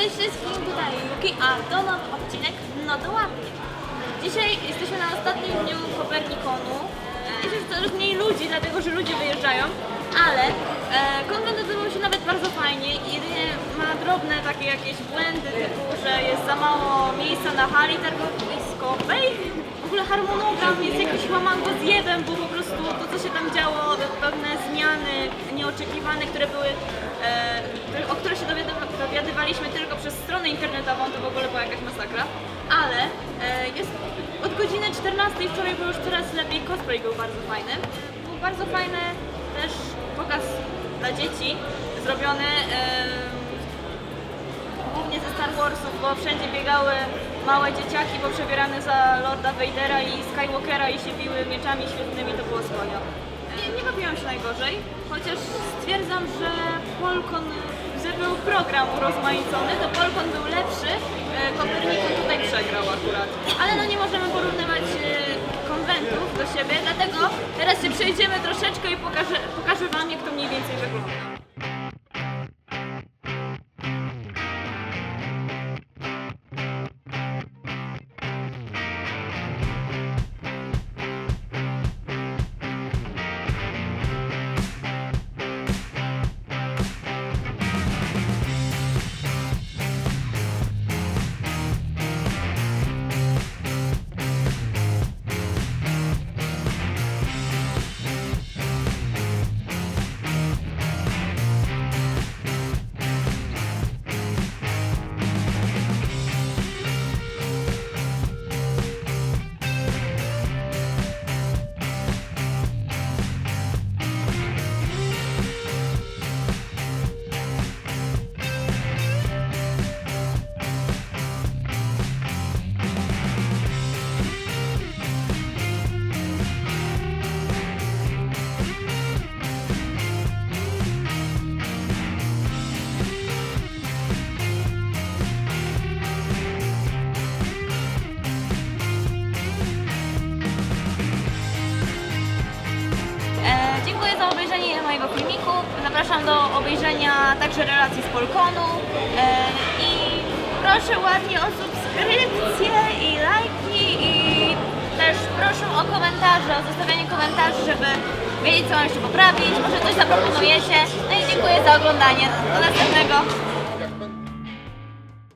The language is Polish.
Cześć wszystkim, tutaj Yuki, a to nowy odcinek No do łapki. Dzisiaj jesteśmy na ostatnim dniu Kopernikonu. Jest już coraz mniej ludzi, dlatego że ludzie wyjeżdżają, ale e, konwent odbywał się nawet bardzo fajnie. Jedynie ma drobne takie jakieś błędy, typu, że jest za mało miejsca na hali targowiskowej. W ogóle harmonogram jest jakiś łamanko zjebem, bo po prostu to, co się tam działo, pewne zmiany nieoczekiwane, które były, e, o które się dowiadywaliśmy tylko przez stronę internetową, to w ogóle była jakaś masakra. Ale e, jest od godziny 14 wczoraj było już coraz lepiej, cosplay był bardzo fajny. Był bardzo fajny też pokaz dla dzieci zrobiony. em, głównie ze Star Warsów, bo wszędzie biegały małe dzieciaki poprzebierane za Lorda Vadera i Skywalkera i się biły mieczami świetlnymi, to było słonia. Nie, nie bawiłam się najgorzej, chociaż stwierdzam, że Polkon, że był program urozmaicony, to Polkon był lepszy, e, Kopernikon tutaj przegrał akurat. Ale no nie możemy porównywać e, konwentów do siebie, dlatego teraz się przejdziemy troszeczkę i pokażę, pokażę Wam, jak to mniej więcej wygląda. Mojego filmiku. Zapraszam do obejrzenia także relacji z Polkonu. E, I proszę ładnie o subskrypcje i lajki i też proszę o komentarze, o zostawianie komentarzy, żeby wiedzieć co mam jeszcze poprawić, może coś zaproponujecie. No i dziękuję za oglądanie. Do następnego.